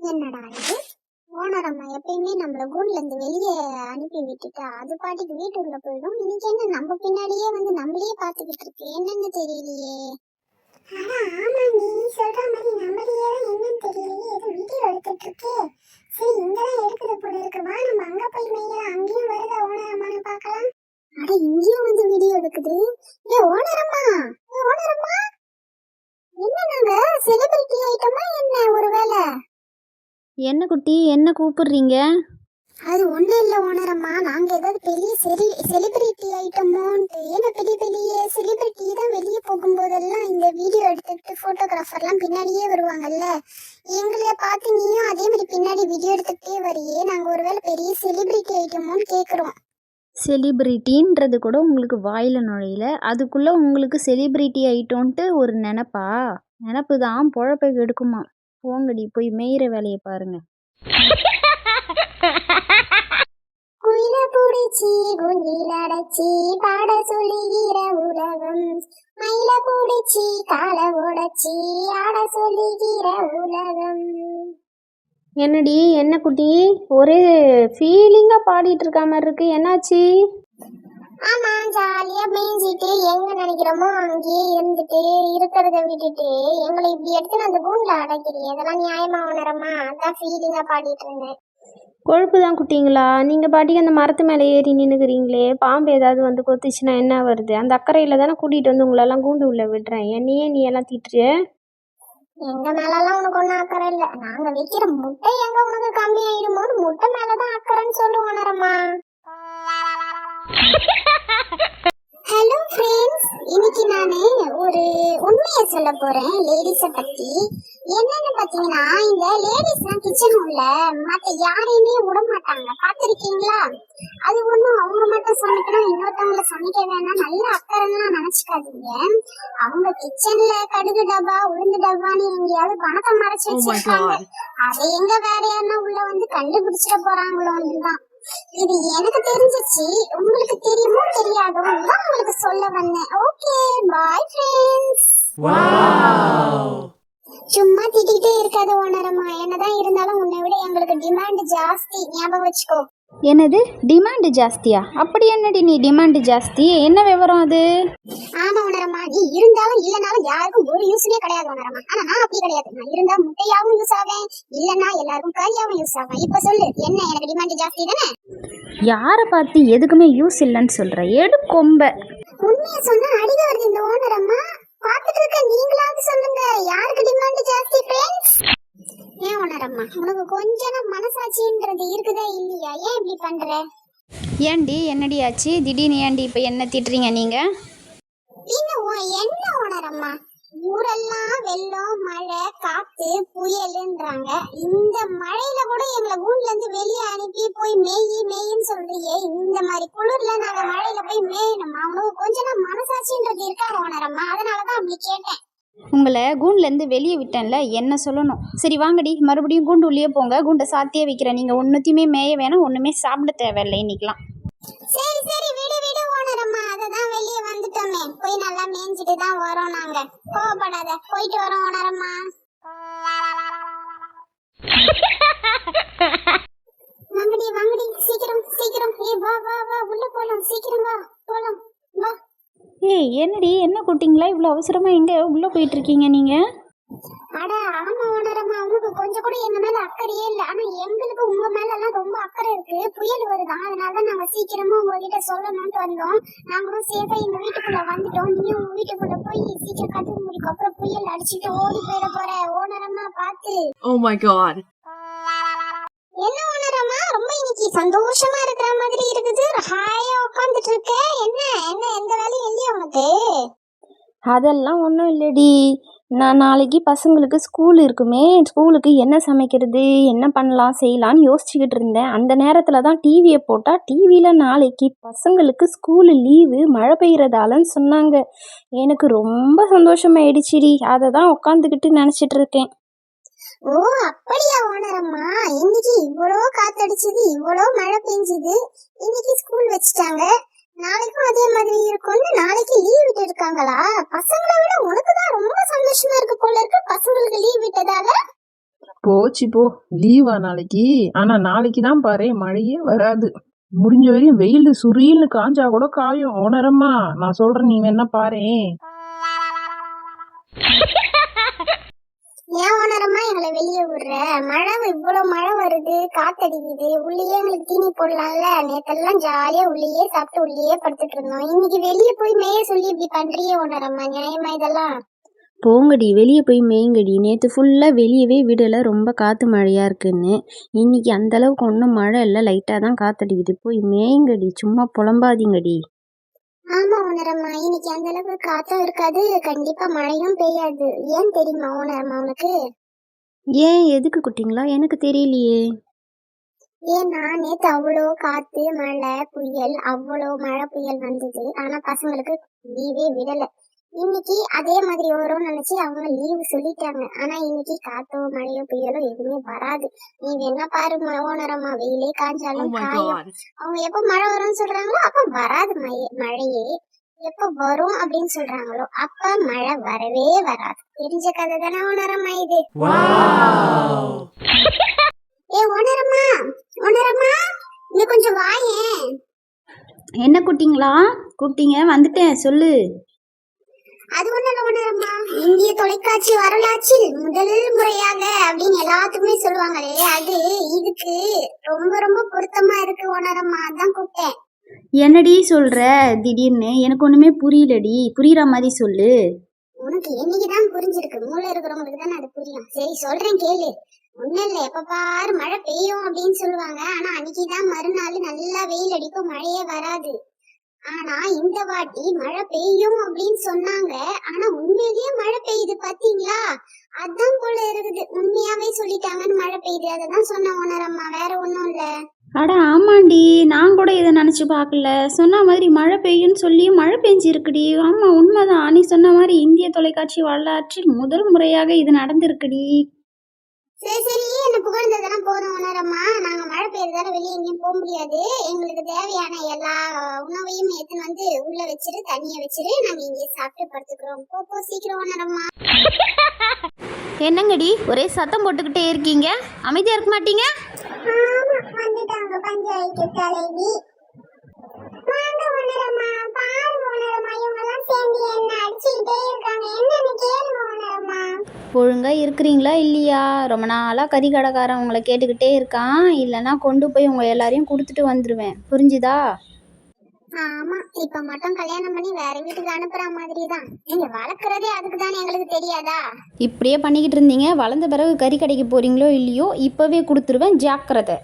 என்னடா இது? ஓனர் அம்மா எப்பயுமே நம்மள கூண்ல இருந்து வெளியே அனுப்பி விட்டுட்டா அது பாட்டுக்கு வீட்டுக்குள்ள போயிடும். இன்னைக்கு என்ன நம்ம பின்னாடியே வந்து நம்மளையே பாத்துக்கிட்டு இருக்கு. என்னன்னு தெரியலையே. ஆனா ஆமா நீ சொல்ற மாதிரி நம்மளையே என்னன்னு தெரியலையே. ஏதோ வீடியோ எடுத்துட்டு இருக்கே. சரி இங்கதான் எடுக்குது போல இருக்கு. வா நம்ம அங்க போய் மேயலாம் அங்கேயும் வருதா ஓனர் அம்மான்னு பார்க்கலாம். அட இங்கேயும் வந்து வீடியோ எடுக்குது. ஏ ஓனர் அம்மா! ஏ ஓனர் அம்மா! என்ன நாங்க செலிபிரிட்டி ஐட்டமா என்ன ஒருவேளை என்ன குட்டி என்ன கூப்பிடுறீங்க? அது ஒண்ணும் இல்ல ஓனரம்மா. நாங்க ஏதாவது பெரிய செலி செலிபிரிட்டி ஐட்டமோன்ட்டு ஏன்னா பெரிய பெரிய செலிபிரிட்டி தான் வெளியே போகும்போதெல்லாம் இந்த வீடியோ எடுத்துக்கிட்டு போட்டோகிராஃபர்லாம் பின்னாடியே வருவாங்கல்ல. எங்களைய பார்த்து நீயும் அதே மாதிரி பின்னாடி வீடியோ எடுத்துக்கிட்டே வரியே. நாங்க ஒருவேளை பெரிய செலிபிரிட்டி ஐட்டமோன்னு கேக்குறோம். செலிபிரிட்டின்றது கூட உங்களுக்கு வாயில் நுழையில. அதுக்குள்ளே உங்களுக்கு செலிபிரிட்டி ஐட்டோன்ட்டு ஒரு நினப்பா? நினப்பு தான் பொழப்பை எடுக்குமா போங்கடி போய் மேயிற வேலையை பாருங்க. குயில புடிச்சி குயில் அடைச்சி பாட சொல்லுகிற உலகம். மயில புடிச்சி கால உடைச்சி ஆட சொல்லுகிற உலகம். என்னடி என்ன குட்டி? ஒரே ஃபீலிங்காக பாடிட்டு இருக்க மாதிரி இருக்கு. என்னாச்சு? ஆமா ஜாலியா மேய்ஞ்சிட்டு எங்க நினைக்கிறோமோ அங்கேயே இருந்துட்டு இருக்கிறத விட்டுட்டு எங்களை இப்படி எடுத்து அந்த கூண்டுல அடைக்கிறியே அதெல்லாம் நியாயமா உணரமா? அதான் ஃபீலிங்கா பாடிட்டு இருந்தேன். கொழுப்பு தான் குட்டிங்களா? நீங்கள் பாட்டிக்கு அந்த மரத்து மேலே ஏறி நின்றுக்கிறீங்களே பாம்பு ஏதாவது வந்து கொத்துச்சுன்னா என்ன வருது? அந்த அக்கறையில் தானே கூட்டிகிட்டு வந்து உங்களெல்லாம் கூண்டு உள்ள விடுறேன். என்னையே நீ எல்லாம் திட்டுற எங்க மேலலாம் உனக்கு ஒண்ணும் அக்கறை இல்ல. நாங்க வைக்கிற முட்டை எங்க உனக்கு கம்மி ஆயிடுமோன்னு முட்டை மேலதான் அக்கறைன்னு சொல்லு உணரமா ஹலோ ஃப்ரெண்ட்ஸ் இன்னைக்கு நானு ஒரு உண்மையை சொல்ல போறேன் லேடிஸ பத்தி. என்னன்னு பாத்தீங்கன்னா இந்த லேடிஸ்லாம் கிச்சன் உள்ள மத்த யாரையுமே விட மாட்டாங்க பாத்திருக்கீங்களா அது ஒண்ணும் அவங்க மட்டும் சமைக்கணும் இன்னொருத்தவங்கள சமைக்க வேணாம். நல்ல அக்கறைலாம் நினைச்சுக்காதீங்க. அவங்க கிச்சன்ல கடுகு டப்பா உளுந்து டப்பான்னு எங்கேயாவது பணத்தை மறைச்சு வச்சிருக்காங்க. அதை எங்க வேற யாருன்னா உள்ள வந்து கண்டுபிடிச்சிட போறாங்களோன்னு தான் இது எனக்கு தெரிஞ்சிச்சு. உங்களுக்கு தெரியுமோ தெரியாதோ தான் உங்களுக்கு சொல்ல வந்தேன். ஓகே பாய் ஃப்ரெண்ட்ஸ் சும்மா திட்டிகிட்டே இருக்காது ஓனரம்மா. என்னதான் இருந்தாலும் உன்னை விட எங்களுக்கு டிமாண்ட் ஜாஸ்தி. ஞாபகம் வச்சுக்கோ. என்னது? டிமாண்டு ஜாஸ்தியா? அப்படி என்னடி நீ டிமாண்டு ஜாஸ்தி? என்ன விவரம் அது? ஆமா உணரமா நீ இருந்தாலும் இல்லனாலும் யாருக்கும் ஒரு யூஸ்மே கிடையாது உணரமா ஆனா நான் அப்படி கிடையாது. நான் இருந்தா முட்டையாவும் யூஸ் ஆவேன். இல்லனா எல்லாருக்கும் கறியாவும் யூஸ் ஆவேன். இப்ப சொல்லு என்ன எனக்கு டிமாண்ட் ஜாஸ்தி தானே? யாரை பார்த்து எதுக்குமே யூஸ் இல்லைன்னு சொல்கிற எடு கொம்ப. உண்மையை சொன்னா அடிக்க வருது இந்த ஓனரம்மா. பாத்துட்டு இருக்க நீங்களாவது சொல்லுங்க. யாருக்கு டிமாண்ட் ஜாஸ்தி ஃப்ரெண்ட்ஸ் ஏன் ஓனரம்மா உனக்கு கொஞ்சம் மனசாட்சின்றது இருக்குதா இல்லையா? ஏன் இப்படி பண்ற? ஏன்டி என்னடி ஆச்சு? திடீர்னு ஏன்டி இப்போ என்ன திட்டுறீங்க நீங்கள் பின்ன உன் என்ன ஓனரம்மா ஊரெல்லாம் வெள்ளம் மழை காத்து புயலுன்றாங்க. இந்த மழையில கூட எங்களை ஊர்ல இருந்து வெளியே அனுப்பி போய் மேயி மேயின்னு சொல்றியே. இந்த மாதிரி குளிர்ல நாங்க மழையில போய் மேயணுமா? உனக்கு கொஞ்சம் மனசாட்சின்றது இருக்கா ஓனரம்மா அதனாலதான் அப்படி கேட்டேன். உங்களை கூண்டுலேருந்து வெளியே விட்டேன்ல என்ன சொல்லணும்? சரி வாங்கடி. மறுபடியும் கூண்டு உள்ளே போங்க. கூண்டை சாத்தியே வைக்கிறேன். நீங்கள் ஒன்றுத்தையுமே மேய வேணாம். ஒன்றுமே சாப்பிட தேவையில்லை இன்னைக்கெலாம் சரி சரி. விடு விடு ஓனரம்மா. அததான் வெளியே வந்துட்டோமே. போய் நல்லா மேய்ஞ்சிட்டு தான் வரோம் நாங்க. கோவப்படாத. போயிட்டு வரோம் ஓனரம்மா. ஏய் என்னடி? என்ன குட்டிங்களா? இவ்வளோ அவசரமாக எங்கே உள்ளே போயிட்டுருக்கீங்க நீங்கள் அட ஆமா ஓனரம்மா உனக்கு கொஞ்சம் கூட எங்க மேல அக்கறையே இல்ல. ஆனா எங்களுக்கு உங்க மேல எல்லாம் ரொம்ப அக்கறை இருக்கு. புயல் வருதான் அதனாலதான் நாங்க சீக்கிரமா உங்ககிட்ட சொல்லணும்னு வந்தோம். நாங்களும் சேஃபா எங்க வீட்டுக்குள்ள வந்துட்டோம். நீயும் உங்க வீட்டுக்குள்ள போய் சீக்கிரம் கதவு முடிக்கும் அப்புறம் புயல் அடிச்சுட்டு ஓடி போயிட போற. ஓனரம்மா பாத்து. Oh. என்ன சந்தோஷமா இருக்கிற மாதிரி இருக்குது. ஹாயா உட்காந்துட்டு இருக்க. என்ன? என்ன? எந்த வேலையும் இல்லையா உனக்கு? அதெல்லாம் ஒன்றும் இல்லடி. நான் நாளைக்கு பசங்களுக்கு ஸ்கூல் இருக்குமே. ஸ்கூலுக்கு என்ன சமைக்கிறது? என்ன பண்ணலாம்? செய்யலான்னு யோசிச்சுக்கிட்டு இருந்தேன். அந்த நேரத்தில் தான் டிவியை போட்டால் டிவியில் நாளைக்கு பசங்களுக்கு ஸ்கூலு லீவு மழை பெய்கிறதாலன்னு சொன்னாங்க. எனக்கு ரொம்ப சந்தோஷமாயிடுச்சுடி. அதை தான் உட்காந்துக்கிட்டு நினச்சிட்டு இருக்கேன். ஓ அப்படியா ஓனரம்மா. இன்னைக்கு இவ்வளோ காத்தடிச்சது இவ்வளோ மழை பெஞ்சுது. இன்னைக்கு ஸ்கூல் வச்சுட்டாங்க. நாளைக்கும் அதே மாதிரி இருக்கும்னு நாளைக்கு லீவ் விட்டு இருக்காங்களா பசங்களை விட உனக்கு தான் ரொம்ப சந்தோஷமா இருக்கு போல இருக்கு. பசங்களுக்கு லீவ் விட்டதால? போச்சு போ. லீவா நாளைக்கு? ஆனா நாளைக்கு தான் பாரு மழையே வராது. முடிஞ்ச வரையும் வெயில் சுரீல்னு காஞ்சா கூட காயும். உணரம்மா நான் சொல்றேன் நீ வேணா பாரேன். ஏன் ஓனரமா எங்களை வெளியே விடுற? மழை இவ்வளவு மழை வருது காத்தடிக்குது. உள்ளேயே எங்களுக்கு தீனி போடலாம்ல. நேத்தெல்லாம் ஜாலியா உள்ளேயே சாப்பிட்டு உள்ளேயே படுத்துட்டு இருந்தோம். இன்னைக்கு வெளியே போய் மேய சொல்லி இப்படி பண்றியே ஓனரம்மா நியாயமா இதெல்லாம்? போங்கடி வெளியே போய் மேய்ங்கடி. நேற்று ஃபுல்லாக வெளியவே விடலை. ரொம்ப காற்று மழையாக இருக்குன்னு. இன்னைக்கு அந்த அளவுக்கு ஒன்றும் மழை இல்லை. லைட்டாக தான் காத்தடிக்குது. போய் மேய்ங்கடி. சும்மா புலம்பாதீங்கடி. ஆமா உணரம்மா. இன்னைக்கு அந்த அளவுக்கு காத்தும் இருக்காது. கண்டிப்பா மழையும் பெய்யாது. ஏன் தெரியுமா உணரம்மா உனக்கு? ஏன்? எதுக்கு குட்டிங்களா? எனக்கு தெரியலையே. ஏன்னா நேத்து அவ்வளோ காத்து மழை புயல் அவ்வளோ மழை புயல் வந்தது. ஆனா பசங்களுக்கு லீவே விடல. இன்னைக்கு அதே மாதிரி வரும்னு நினைச்சு அவங்க லீவு சொல்லிட்டாங்க. ஆனா இன்னைக்கு காத்தோ மழையோ புயலோ எதுவுமே வராது. நீ என்ன பாரு ஓனரம்மா வெயிலே காஞ்சாலும் காயும். அவங்க எப்ப மழை வரும்னு சொல்றாங்களோ அப்ப வராது மழை- மழையே. எப்ப வரும் அப்படின்னு சொல்றாங்களோ அப்ப மழை வரவே வராது. தெரிஞ்ச கதை தானே ஓனரம்மா இது. ஏ ஓனரம்மா ஓனரம்மா இங்க கொஞ்சம் வாயேன். என்ன குட்டிங்களா கூப்பிட்டீங்க வந்துட்டேன் சொல்லு. அது ஒண்ணு ஓனரம்மா இந்திய தொலைக்காட்சி வரலாற்றில் முதல் முறையாக அப்படின்னு எல்லாத்துக்குமே சொல்லுவாங்களே அது இதுக்கு ரொம்ப ரொம்ப பொருத்தமா இருக்கு ஓனரம்மா அதான் கூப்பிட்டேன். என்னடி சொல்கிற திடீர்னு. எனக்கு ஒன்றுமே புரியலடி. புரியுற மாதிரி சொல்லு. உனக்கு என்னைக்குதான் புரிஞ்சிருக்கு? மூளை இருக்கிறவங்களுக்கு தானே அது புரியும். சரி சொல்றேன் கேளு. ஒண்ணும் இல்ல. எப்ப பாரு மழை பெய்யும் அப்படின்னு சொல்லுவாங்க. ஆனா அன்னைக்குதான் மறுநாள் நல்லா வெயில் அடிக்கும் மழையே வராது. ஆனா இந்த வாட்டி மழை பெய்யும் அப்படின்னு சொன்னாங்க. ஆனா உண்மையிலேயே மழை பெய்யுது பாத்தீங்களா? அதான் போல இருக்குது. உண்மையாவே சொல்லிட்டாங்கன்னு மழை பெய்யுது. அததான் சொன்ன உணரம்மா வேற ஒண்ணும் இல்ல. அட ஆமாண்டி. நான் கூட இதை நினச்சி பார்க்கல. சொன்ன மாதிரி மழை பெய்யும்னு சொல்லி மழை பெஞ்சிருக்குடி. ஆமாம் உண்மைதான். நீ சொன்ன மாதிரி இந்திய தொலைக்காட்சி வரலாற்றில் முதல் முறையாக இது நடந்திருக்குடி. சரி சரி என்ன புகழ்ந்ததெல்லாம் போதும் உணரம்மா? நாங்க மழை பெய்யறதால வெளியே எங்கேயும் போக முடியாது. எங்களுக்கு தேவையான எல்லா உணவையும் எடுத்துன்னு வந்து உள்ள வச்சிரு தண்ணிய வச்சிரு. நாங்க இங்கே சாப்பிட்டு படுத்துக்கிறோம். போ போ சீக்கிரம் உணரம்மா. என்னங்கடி? ஒரே சத்தம் போட்டுக்கிட்டே இருக்கீங்க. அமைதியாக இருக்க மாட்டீங்க? ஆமா வந்துட்டாங்க பஞ்சாயத்து தலைவி. ஒழுங்காக இருக்கிறீங்களா இல்லையா? ரொம்ப நாளாக கறி கடைக்காரன் உங்களை கேட்டுக்கிட்டே இருக்கான். இல்லைன்னா கொண்டு போய் உங்கள் எல்லாரையும் கொடுத்துட்டு வந்துடுவேன் புரிஞ்சுதா? ஆமா இப்ப மட்டும் கல்யாணம் பண்ணி வேற வீட்டுக்கு அனுப்புற மாதிரி தான் நீங்க வளர்க்கறதே அதுக்கு தானே எங்களுக்கு தெரியாதா? இப்படியே பண்ணிக்கிட்டு இருந்தீங்க. வளர்ந்த பிறகு கறி கடைக்கு போகிறீங்களோ இல்லையோ இப்போவே கொடுத்துருவேன். ஜாக்கிரதை.